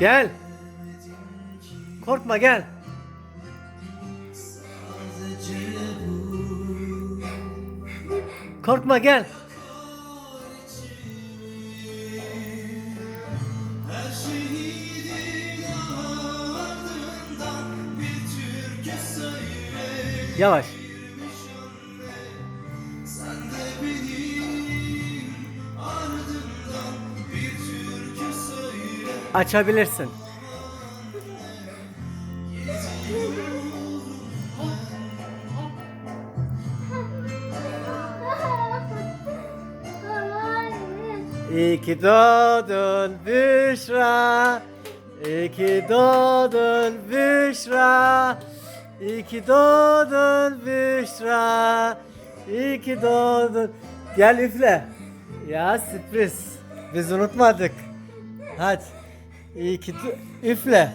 Gel. Korkma gel. Korkma gel. Yavaş. Açabilirsin. İyi ki doğdun Büşra. İyi ki doğdun Büşra. İyi ki doğdun Büşra. İyi ki doğdun. Gel üfle. Ya sürpriz. Biz unutmadık. Hadi. İyi ki üfle.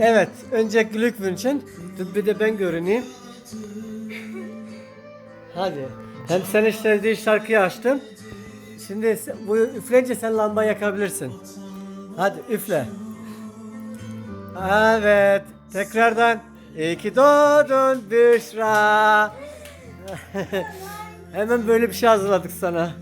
Evet, önce Glückwünschen. Dur bir de ben görüneyim. Hadi. Hem senin sevdiğin şarkıyı açtım. Şimdi bu üfleyince sen lamba yakabilirsin. Hadi üfle. Evet. Tekrardan. İyi ki doğdun Büşra. Hemen böyle bir şey hazırladık sana.